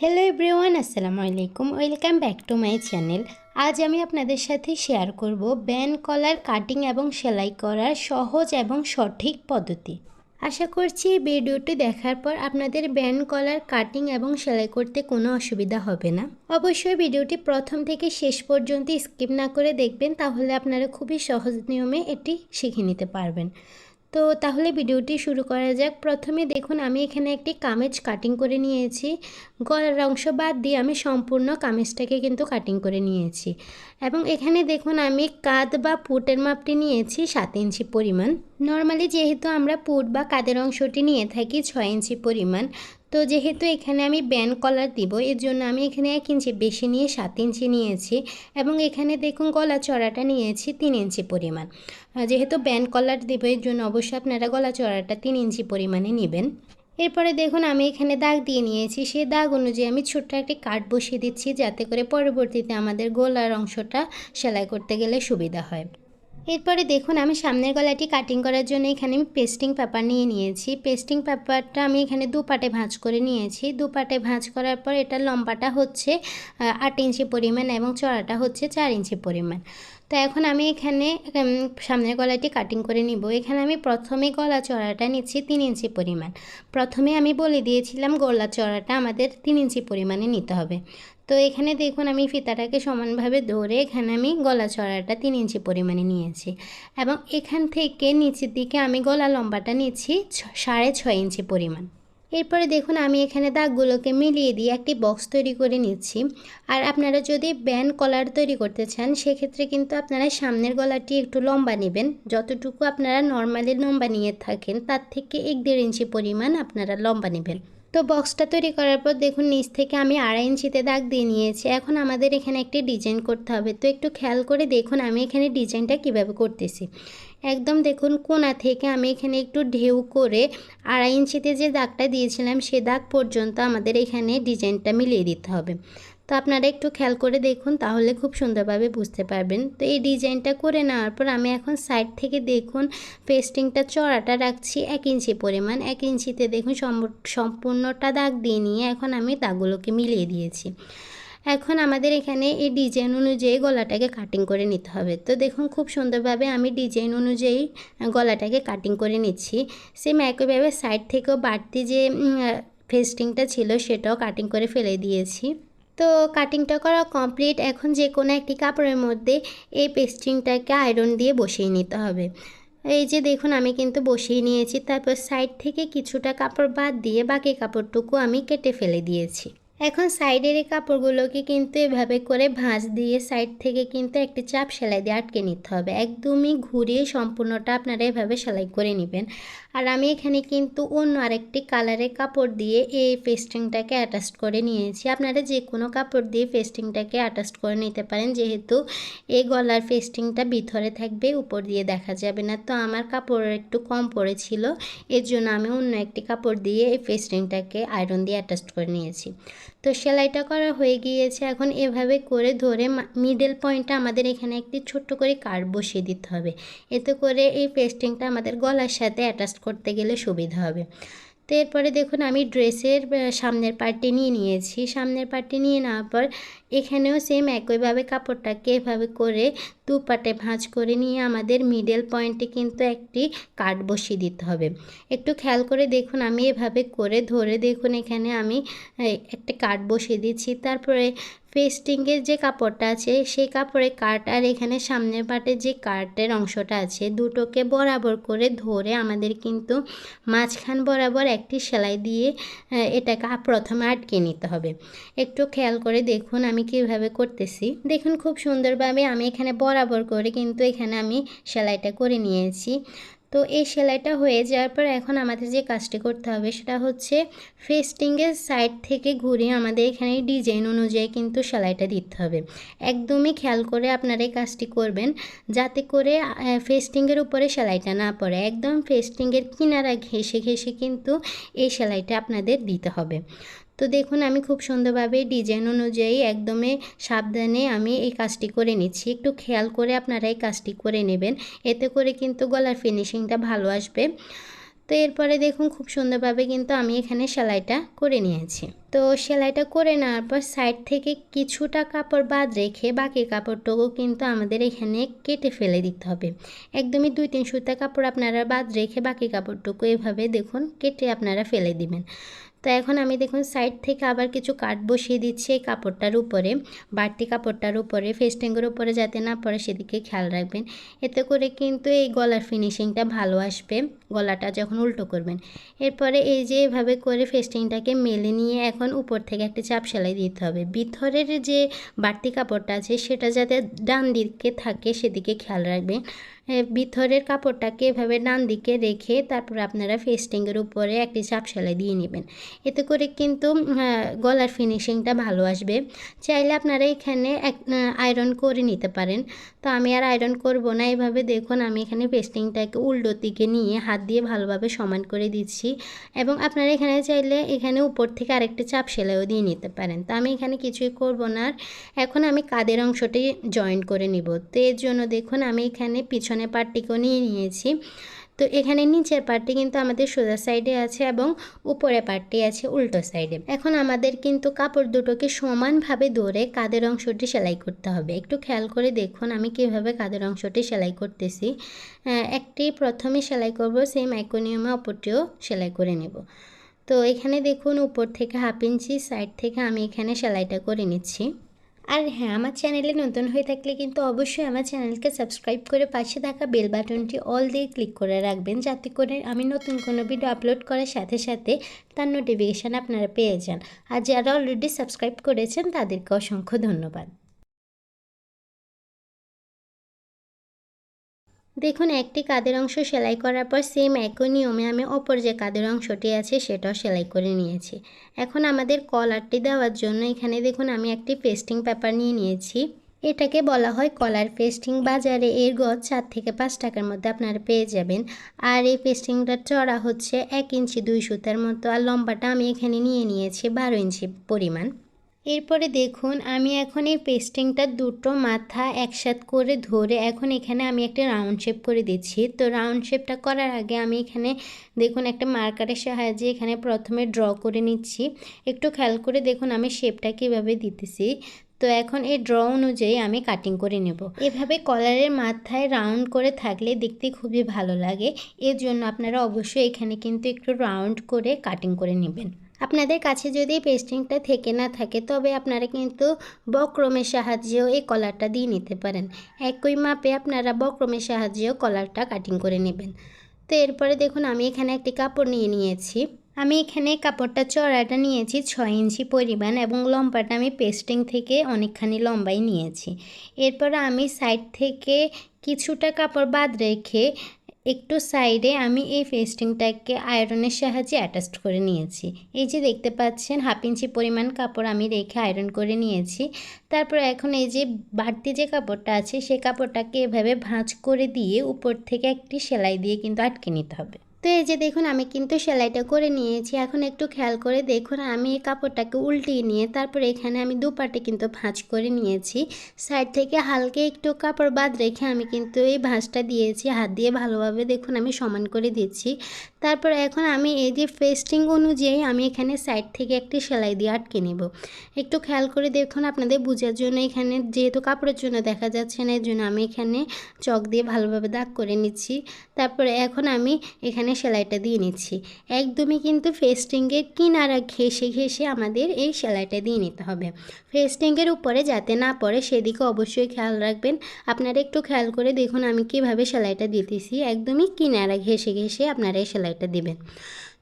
Hello everyone আসসালামু আলাইকুম। Welcome back to my channel আজ আমি আপনাদের সাথে শেয়ার করব ব্যান কলার কাটিং এবং সেলাই করার সহজ এবং সঠিক পদ্ধতি। আশা করছি এই ভিডিওটি দেখার পর আপনাদের ব্যান কলার কাটিং এবং সেলাই করতে কোনো অসুবিধা হবে না। অবশ্যই ভিডিওটি প্রথম থেকে শেষ পর্যন্ত স্কিপ না করে দেখবেন, তাহলে আপনারা খুবই সহজ নিয়মে এটি শিখে নিতে পারবেন। তো তাহলে ভিডিওটি শুরু করা যাক। প্রথমে দেখুন, আমি এখানে একটি কামেজ কাটিং করে নিয়েছি। গলার অংশ বাদ দিয়ে আমি সম্পূর্ণ কামেজটাকে কিন্তু কাটিং করে নিয়েছি। এবং এখানে দেখুন, আমি কাঁধ বা পুটের মাপটি নিয়েছি সাত ইঞ্চি পরিমাণ। নর্মালি যেহেতু আমরা পুট বা কাদের অংশটি নিয়ে থাকি, ছয় ইঞ্চি পরিমাণ। তো যেহেতু এখানে আমি ব্যান কলার দিব এর জন্য আমি এখানে এক ইঞ্চি বেশি নিয়ে সাত ইঞ্চি নিয়েছি এবং এখানে দেখুন গলা চড়াটা নিয়েছি তিন ইঞ্চি পরিমাণ। যেহেতু ব্যান কলার দিব এর জন্য অবশ্যই আপনারা গলা চড়াটা তিন ইঞ্চি পরিমাণে নেবেন। এরপরে দেখুন আমি এখানে দাগ দিয়ে নিয়েছি, সেই দাগ অনুযায়ী আমি ছোট্ট একটি কাঠ বসিয়ে দিচ্ছি যাতে করে পরবর্তীতে আমাদের গলার অংশটা সেলাই করতে গেলে সুবিধা হয়। এরপরে দেখুন, আমি সামনের গলাটি কাটিং করার জন্য এখানে আমি পেস্টিং পেপার নিয়ে নিয়েছি। পেস্টিং পেপারটা আমি এখানে দু পাটে ভাঁজ করে নিয়েছি। দু পাটে ভাঁজ করার পর এটা লম্বাটা হচ্ছে আট ইঞ্চি পরিমাণ এবং চড়াটা হচ্ছে চার ইঞ্চি পরিমাণ। তো এখন আমি এখানে সামনের গলাটি কাটিং করে নিব। এখানে আমি প্রথমে গলা চড়াটা নিচ্ছি তিন ইঞ্চি পরিমাণ। প্রথমে আমি বলে দিয়েছিলাম গলা চড়াটা আমাদের তিন ইঞ্চি পরিমাণে নিতে হবে। তো এখানে দেখুন আমি ফিতাটাকে সমানভাবে ধরে এখানে আমি গলা চড়াটা তিন ইঞ্চি পরিমাণে নিয়েছি এবং এখান থেকে নিচের দিকে আমি গলা লম্বাটা নিচ্ছি সাড়ে ছয় ইঞ্চি পরিমাণ। এরপরে দেখুন আমি এখানে দাগগুলোকে মিলিয়ে দিয়ে একটি বক্স তৈরি করে নিচ্ছি। আর আপনারা যদি ব্যান্ড কলার তৈরি করতে চান, সেক্ষেত্রে কিন্তু আপনারা সামনের গলাটি একটু লম্বা নেবেন। যতটুকু আপনারা নর্মালি লম্বা নিয়ে থাকেন, তার থেকে এক দেড় ইঞ্চি পরিমাণ আপনারা লম্বা নেবেন। তো বক্সটা তৈরি করার পর দেখুন, নিচ থেকে আমি আড়াই ইঞ্চিতে দাগ দিয়ে নিয়েছি। এখন আমাদের এখানে একটি ডিজাইন করতে হবে। তো একটু খেয়াল করে দেখুন, আমি এখানে ডিজাইনটা কীভাবে করতেছি। একদম দেখুন, কোনা থেকে আমি এখানে একটু ঢেউ করে আড়াই ইঞ্চিতে যে দাগটা দিয়েছিলাম, সে দাগ পর্যন্ত আমাদের এখানে ডিজাইনটা মিলিয়ে দিতে হবে। তো আপনারা একটু খেয়াল করে দেখুন, তাহলে খুব সুন্দরভাবে বুঝতে পারবেন। তো এই ডিজাইনটা করে নেওয়ার পর আমি এখন সাইড থেকে দেখুন, পেস্টিংটা চড়াটা রাখছি এক ইঞ্চি পরিমাণ। এক ইঞ্চিতে দেখুন সম্পূর্ণটা দাগ দিয়ে নিয়ে এখন আমি দাগগুলোকে মিলিয়ে দিয়েছি। এখন আমাদের এখানে এই ডিজাইন অনুযায়ী গলাটাকে কাটিং করে নিতে হবে। তো দেখুন খুব সুন্দরভাবে আমি ডিজাইন অনুযায়ী গলাটাকে কাটিং করে নিচ্ছি। সেম একইভাবে সাইড থেকেও বাড়তি যে ফেস্টিংটা ছিল সেটাও কাটিং করে ফেলে দিয়েছি। তো কাটিংটা করা কমপ্লিট এখন যে কোনো একটি কাপড়ের মধ্যে এই পেস্টিংটাকে আয়রন দিয়ে বসিয়ে নিতে হবে। এই যে দেখুন, আমি কিন্তু বসিয়ে নিয়েছি, তারপর সাইড থেকে কিছুটা কাপড় বাদ দিয়ে বাকি কাপড়টুকু আমি কেটে ফেলে দিয়েছি। এখন সাইডের এই কাপড়গুলোকে কিন্তু এভাবে করে ভাঁজ দিয়ে সাইড থেকে কিন্তু একটি চাপ সেলাই দিয়ে আটকে নিতে হবে। একদমই ঘুরিয়ে সম্পূর্ণটা আপনারা এভাবে সেলাই করে নেবেন। আর আমি এখানে কিন্তু অন্য আরেকটি কালারের কাপড় দিয়ে এই পেস্টিংটাকে অ্যাটাস্ট করে নিয়েছি। আপনারা যে কোনো কাপড় দিয়ে পেস্টিংটাকে অ্যাটাস্ট করে নিতে পারেন, যেহেতু এই গলার পেস্টিংটা ভিতরে থাকবে, উপর দিয়ে দেখা যাবে না। তো আমার কাপড় একটু কম পড়েছিল, এর জন্য আমি অন্য একটি কাপড় দিয়ে এই পেস্টিংটাকে আয়রন দিয়ে অ্যাটাস্ট করে নিয়েছি। তো সেলাইটা করা হয়ে গিয়েছে। এখন এভাবে করে ধরে মিডল পয়েন্টটা আমাদের এখানে একটি ছোট্ট করে কার্ড বসিয়ে দিতে হবে। এতে করে এই পেস্টিংটা আমাদের গলার সাথে অ্যাটাচ করতে গেলে সুবিধা হবে। তো এরপরে দেখুন, আমি ড্রেসের সামনের পার্টটি নিয়ে নিয়েছি। সামনের পার্টটি নিয়ে নেওয়ার পর এখানেও সেম একইভাবে কাপড়টাকে এভাবে করে দু পাটে ভাঁজ করে নিয়ে আমাদের মিডল পয়েন্টে কিন্তু একটি কাট বসিয়ে দিতে হবে। একটু খেয়াল করে দেখুন, আমি এভাবে করে ধরে দেখুন, এখানে আমি একটা কাট বসিয়ে দিচ্ছি। তারপরে পেস্টিংয়ের যে কাপড়টা আছে, সেই কাপড়ে কাট আর এখানে সামনের পাটে যে কাটের অংশটা আছে, দুটোকে বরাবর করে ধরে আমাদের কিন্তু মাঝখান বরাবর একটি সেলাই দিয়ে এটাকে প্রথমে আটকে নিতে হবে। একটু খেয়াল করে দেখুন আমি কীভাবে করতেছি। দেখুন খুব সুন্দরভাবে আমি এখানে বরাবর করে কিন্তু এখানে আমি সেলাইটা করে নিয়েছি। তো এই সেলাইটা হয়ে যাওয়ার পর এখন আমাদের যে কাজটি করতে হবে সেটা হচ্ছে ফেস্টিংয়ের সাইড থেকে ঘুরে আমাদের এখানে ডিজাইন অনুযায়ী কিন্তু সেলাইটা দিতে হবে। একদমই খেয়াল করে আপনারা এই কাজটি করবেন যাতে করে ফেস্টিংয়ের উপরে সেলাইটা না পড়ে। একদম ফেস্টিংয়ের কিনারা ঘেসে ঘেসে কিন্তু এই সেলাইটা আপনাদের দিতে হবে। তো দেখুন, আমি খুব সুন্দরভাবে ডিজাইন অনুযায়ী একদমে সাবধানে আমি এই কাজটি করে নিচ্ছি। একটু খেয়াল করে আপনারা এই কাজটি করে নেবেন। এতে করে কিন্তু গলার ফিনিশিংটা ভালো আসবে। তো এরপরে দেখুন, খুব সুন্দরভাবে কিন্তু আমি এখানে সেলাইটা করে নিয়েছি। তো সেলাইটা করে নেওয়ার পর সাইড থেকে কিছুটা কাপড় বাদ রেখে বাকি কাপড়টুকু কিন্তু আমাদের এখানে কেটে ফেলে দিতে হবে। একদমই দুই তিন সুতা কাপড় আপনারা বাদ রেখে বাকি কাপড়টুকু এভাবে দেখুন, কেটে আপনারা ফেলে দিবেন। তো এখন আমি দেখুন সাইড থেকে আবার কিছু কাঠ বসিয়ে দিচ্ছি এই কাপড়টার উপরে। বাড়তি কাপড়টার উপরে, ফেস্টিংয়ের উপরে যাতে না পরে সেদিকে খেয়াল রাখবেন। এতে করে কিন্তু এই গলার ফিনিশিংটা ভালো আসবে। গলাটা যখন উল্টো করবেন। এরপরে এই যে এভাবে করে ফেস্টিংটাকে মেলে নিয়ে এখন উপর থেকে একটা চাপ সেলাই দিতে হবে। ভিতরের যে বাড়তি কাপড়টা আছে সেটা যাতে ডান দিকে থাকে সেদিকে খেয়াল রাখবেন। ভিতরের কাপড়টাকে এভাবে ডান দিকে রেখে তারপর আপনারা ফেস্টিংয়ের উপরে একটি চাপ সেলাই দিয়ে নেবেন। এতে করে কিন্তু গলার ফিনিশিংটা ভালো আসবে। চাইলে আপনারা এখানে এক আয়রন করে নিতে পারেন। তো আমি আর আয়রন করব না, এভাবে দেখুন আমি এখানে পেস্টিংটাকে উল্টো দিকে নিয়ে হাত দিয়ে ভালোভাবে সমান করে দিচ্ছি। এবং আপনারা এখানে চাইলে এখানে উপর থেকে আরেকটা চাপ সেলাইও দিয়ে নিতে পারেন। তো আমি এখানে কিছুই করব না আর এখন আমি কাদের অংশটি জয়েন করে নিব। তো এর জন্য দেখুন আমি এখানে পিছনে পার্টটিকেও নিয়ে নিয়েছি। তো এখানে নিচের পার্টটি কিন্তু আমাদের সোজা সাইডে আছে এবং উপরে পার্টটি আছে উল্টো সাইডে এখন আমাদের কিন্তু কাপড় দুটোকে সমানভাবে ধরে কাদের অংশটি সেলাই করতে হবে। একটু খেয়াল করে দেখুন আমি কীভাবে কাদের অংশটি সেলাই করতেছি। একটি প্রথমে সেলাই করব সেম অ্যাকোনিয়ামে অপরটিও সেলাই করে নেব। তো এখানে দেখুন উপর থেকে হাফ ইঞ্চি সাইড থেকে আমি এখানে সেলাইটা করে নিচ্ছি। আর হ্যাঁ আমার চ্যানেলে নতুন হয়ে থাকলে কিন্তু অবশ্যই আমার চ্যানেলকে সাবস্ক্রাইব করে পাশে থাকা বেল বাটনটি অল দিয়ে ক্লিক করে রাখবেন, যাতে করে আমি নতুন কোনো ভিডিও আপলোড করার সাথে সাথে তার নোটিফিকেশান আপনারা পেয়ে যান। আর যারা অলরেডি সাবস্ক্রাইব করেছেন, তাদেরকে অসংখ্য ধন্যবাদ। দেখুন, একটি কাদের অংশ সেলাই করার পর সেম একই নিয়মে আমি অপর যে কাদের অংশটি আছে সেটাও সেলাই করে নিয়েছি। এখন আমাদের কলারটি দেওয়ার জন্য এখানে দেখুন, আমি একটি পেস্টিং পেপার নিয়ে নিয়েছি। এটাকে বলা হয় কলার পেস্টিং বাজারে এর গজ চার থেকে পাঁচ টাকার মধ্যে আপনারা পেয়ে যাবেন। আর এই পেস্টিংটা চড়া হচ্ছে এক ইঞ্চি দুই সুতার মতো, আর লম্বাটা আমি এখানে নিয়ে নিয়েছি বারো ইঞ্চি পরিমাণ। এরপরে দেখুন, আমি এখন এই পেস্টিংটা দুটো মাথা একসাথ করে ধরে এখন এখানে আমি একটা রাউন্ড শেপ করে দিচ্ছি। তো রাউন্ড শেপটা করার আগে আমি এখানে দেখুন একটা মার্কারের সাহায্যে এখানে প্রথমে ড্র করে নিচ্ছি। একটু খেয়াল করে দেখুন আমি শেপটা কীভাবে দিতেছি। তো এখন এই ড্র অনুযায়ী আমি কাটিং করে নেব। এভাবে কলারের মাথায় রাউন্ড করে থাকলে দেখতে খুবই ভালো লাগে। এর জন্য আপনারা অবশ্যই এখানে কিন্তু একটু রাউন্ড করে কাটিং করে নেবেন। আপনাদের কাছে যদি পেস্টিংটা থেকে না থাকে, তবে আপনারা কিন্তু বক্রমের সাহায্যেও এই কলারটা দিয়ে নিতে পারেন। একই মাপে আপনারা বক্রমের সাহায্যেও কলারটা কাটিং করে নেবেন। তো এরপরে দেখুন, আমি এখানে একটি কাপড় নিয়ে নিয়েছি। আমি এখানে কাপড়টা, চড়াটা নিয়েছি ছয় ইঞ্চি পরিমাণ এবং লম্বাটা আমি পেস্টিং থেকে অনেকখানি লম্বাই নিয়েছি। এরপর আমি সাইড থেকে কিছুটা কাপড় বাদ রেখে একটু সাইডে আমি এই ফেস্টিংটাকে আয়রনের সাহায্যে অ্যাটাচড করে নিয়েছি। এই যে দেখতে পাচ্ছেন, হাফ ইঞ্চি পরিমাণ কাপড় আমি রেখে আয়রন করে নিয়েছি। তারপর এখন এই যে বাড়তি যে কাপড়টা আছে, সে কাপড়টাকে এভাবে ভাঁজ করে দিয়ে উপর থেকে একটি সেলাই দিয়ে কিন্তু আটকে নিতে হবে। তো এই যে দেখুন, আমি কিন্তু সেলাইটা করে নিয়েছি। এখন একটু খেয়াল করে দেখুন, আমি এই কাপড়টাকে উল্টিয়ে নিয়ে তারপরে এখানে আমি দুপাটে কিন্তু ভাঁজ করে নিয়েছি। সাইড থেকে হালকে একটু কাপড় বাদ রেখে আমি কিন্তু এই ভাঁজটা দিয়েছি। হাত দিয়ে ভালোভাবে দেখুন, আমি সমান করে দিচ্ছি। তারপর এখন আমি এই যে ফেস্টিং অনুযায়ী আমি এখানে সাইড থেকে একটি সেলাই দিয়ে আটকে নেব। একটু খেয়াল করে দেখুন আপনাদের বোঝার জন্য এখানে যেহেতু কাপড়ের জন্য দেখা যাচ্ছে না এর জন্য আমি এখানে চক দিয়ে ভালোভাবে দাগ করে নিচ্ছি। তারপরে এখন আমি এখানে সেলাইটা দিয়ে নিচ্ছি। একদমই কিন্তু ফেস্টিংয়ের কিনারা ঘেসে ঘেসে আমাদের এই সেলাইটা দিয়ে নিতে হবে। ফেস্টিংয়ের উপরে যাতে না পড়ে সেদিকে অবশ্যই খেয়াল রাখবেন। আপনারা একটু খেয়াল করে দেখুন আমি কীভাবে সেলাইটা দিতেছি। একদমই কিনারা ঘেসে ঘেসে আপনারা এই সেলাইটা দেবেন।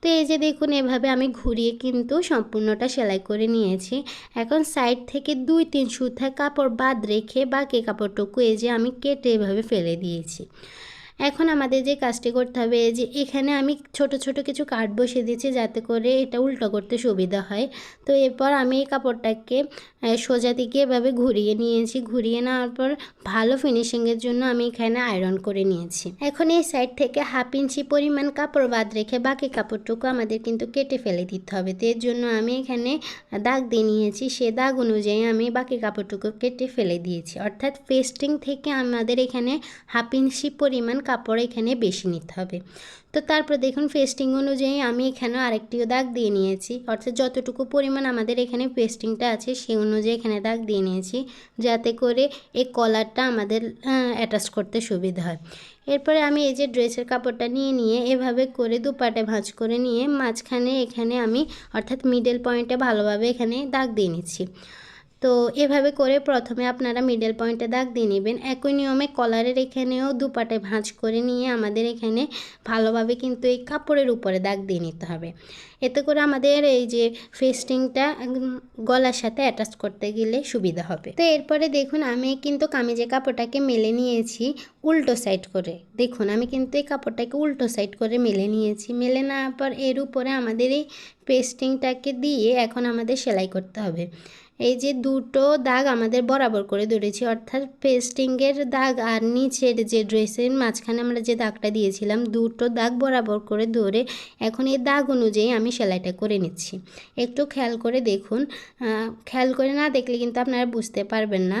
তো এই যে দেখুন, এভাবে আমি ঘুরিয়ে কিন্তু সম্পূর্ণটা সেলাই করে নিয়েছি। এখন সাইড থেকে দুই, তিন সুতা কাপড় বাদ রেখে বাকি কাপড়টুকু এই যে আমি কেটে এভাবে ফেলে দিয়েছি। এখন আমাদের যে কাজটি করতে হবে যে এখানে আমি ছোট ছোট কিছু কাঠ বসিয়ে দিয়েছি যাতে করে এটা উল্টো করতে সুবিধা হয়। তো এরপর আমি এই কাপড়টাকে সোজা দিকে এভাবে ঘুরিয়ে নিয়েছি। ঘুরিয়ে নেওয়ার পর ভালো ফিনিশিংয়ের জন্য আমি এখানে আয়রন করে নিয়েছি। এখন এই সাইড থেকে হাফ ইঞ্চি পরিমাণ কাপড় বাদ রেখে বাকি কাপড়টুকু আমাদের কিন্তু কেটে ফেলে দিতে হবে। তো এর জন্য আমি এখানে দাগ দিয়ে নিয়েছি। সে দাগ অনুযায়ী আমি বাকি কাপড়টুকু কেটে ফেলে দিয়েছি। অর্থাৎ পেস্টিং থেকে আমাদের এখানে হাফ ইঞ্চি পরিমাণ কাপড় এখানে বেশি নিতে হবে। তো তারপর দেখুন পেস্টিং অনুযায়ী আমি এখানে আরেকটিও দাগ দিয়ে নিয়েছি। অর্থাৎ যতটুকু পরিমাণ আমাদের এখানে পেস্টিংটা আছে সেই অনুযায়ী এখানে দাগ দিয়ে নিয়েছি, যাতে করে এই কলারটা আমাদের অ্যাটাচ করতে সুবিধা হয়। এরপরে আমি এই যে ড্রেসের কাপড়টা নিয়ে নিয়ে এভাবে করে দুপাটে ভাঁজ করে নিয়ে মাঝখানে এখানে আমি অর্থাৎ মিডল পয়েন্টে ভালোভাবে এখানে দাগ দিয়ে নিচ্ছি। তো এভাবে করে প্রথমে আপনারা মিডল পয়েন্টে দাগ দিয়ে নেবেন। একই নিয়মে কলারের এখানেও দুপাটে ভাঁজ করে নিয়ে আমাদের এখানে ভালোভাবে কিন্তু এই কাপড়ের উপরে দাগ দিয়ে নিতে হবে। এতে করে আমাদের এই যে ফেস্টিংটা গলার সাথে অ্যাটাচ করতে গেলে সুবিধা হবে। তো এরপরে দেখুন, আমি কিন্তু কামিজের কাপড়টাকে মেলে নিয়েছি উল্টো সাইড করে। দেখুন, আমি কিন্তু এই কাপড়টাকে উল্টো সাইড করে মেলে নিয়েছি। মেলে নেওয়ার পর এর উপরে আমাদের এই পেস্টিংটাকে দিয়ে এখন আমাদের সেলাই করতে হবে। এই যে দুটো দাগ আমাদের বরাবর করে ধরেছি, অর্থাৎ পেস্টিংয়ের দাগ আর নিচের যে ড্রেসের মাঝখানে আমরা যে দাগটা দিয়েছিলাম, দুটো দাগ বরাবর করে ধরে এখন এই দাগ অনুযায়ী আমি সেলাইটা করে নিচ্ছি। একটু খেয়াল করে দেখুন খেয়াল করে না দেখলে কিন্তু আপনারা বুঝতে পারবেন না।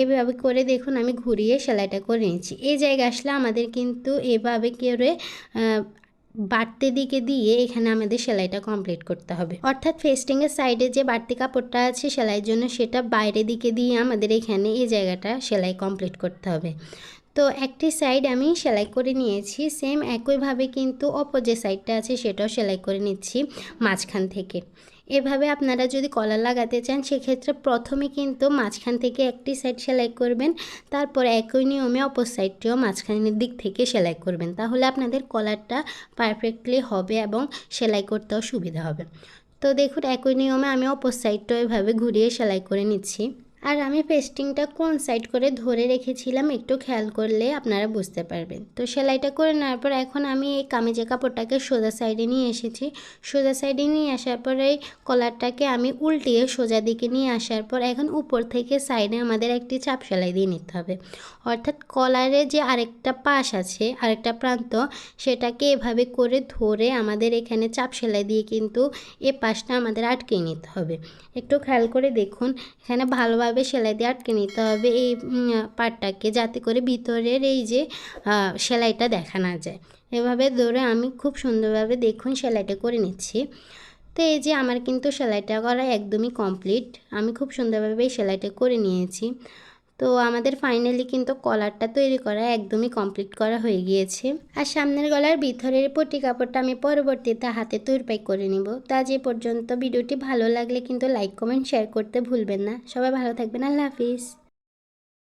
এভাবে করে দেখুন, আমি ঘুরিয়ে সেলাইটা করে নিচ্ছি। এই জায়গায় আসলে আমাদের কিন্তু এভাবে করে বাড়তি দিকে দিয়ে এখানে আমাদের সেলাইটা কমপ্লিট করতে হবে। অর্থাৎ ফেস্টিংয়ের সাইডে যে বাড়তি কাপড়টা আছে সেলাইয়ের জন্য সেটা বাইরে দিকে দিয়ে আমাদের এখানে এই জায়গাটা সেলাই কমপ্লিট করতে হবে। তো একটি সাইড আমি সেলাই করে নিয়েছি সেম একইভাবে কিন্তু অপর যে সাইডটা আছে সেটাও সেলাই করে নিচ্ছি মাঝখান থেকে। এভাবে আপনারা যদি কলার লাগাতে চান, সেক্ষেত্রে প্রথমে কিন্তু মাঝখান থেকে একটি সাইড সেলাই করবেন, তারপর একই নিয়মে অপর সাইডটিও মাঝখানের দিক থেকে সেলাই করবেন। তাহলে আপনাদের কলারটা পারফেক্টলি হবে এবং সেলাই করতেও সুবিধা হবে। তো দেখুন, একই নিয়মে আমি অপর সাইডটাও এভাবে ঘুরিয়ে সেলাই করে নিচ্ছি। আর আমি পেস্টিংটা কোন সাইড করে ধরে রেখেছিলাম একটু খেয়াল করলে আপনারা বুঝতে পারবেন। তো সেলাইটা করে নেওয়ার পর এখন আমি এই কামিজের কাপড়টাকে সোজা সাইডে নিয়ে এসেছি। সোজা সাইডে নিয়ে আসার পর এই কলারটাকে আমি উল্টিয়ে সোজা দিকে নিয়ে আসার পর এখন উপর থেকে সাইডে আমাদের একটি চাপ সেলাই দিয়ে নিতে হবে। অর্থাৎ কলারে যে আরেকটা পাশ আছে, আরেকটা প্রান্ত, সেটাকে এভাবে করে ধরে আমাদের এখানে চাপ সেলাই দিয়ে কিন্তু এ পাশটা আমাদের আটকে নিতে হবে। একটু খেয়াল করে দেখুন, এখানে ভালোভাবে ভালোভাবে সেলাই দিয়ে আটকে নিতে হবে। এই পাটটাকে যাতে করে ভিতরের এই যে সেলাইটা দেখা না যায়। এভাবে ধরে আমি খুব সুন্দরভাবে দেখুন সেলাইটা করে নিচ্ছি। তো এই যে, আমার কিন্তু সেলাইটা করা একদমই কমপ্লিট আমি খুব সুন্দরভাবে এই সেলাইটা করে নিয়েছি। তো আমাদের ফাইনালি কিন্তু কলারটা তৈরি করা একদমই কমপ্লিট করা হয়ে গিয়েছে। আর সামনের গলার ভিতরের পটি কাপড়টা আমি পরবর্তীতে হাতে তৈরপাই করে নিব। তা এ পর্যন্ত ভিডিওটি ভালো লাগলে কিন্তু লাইক কমেন্ট শেয়ার করতে ভুলবেন না। সবাই ভালো থাকবেন। আল্লাহ হাফিজ।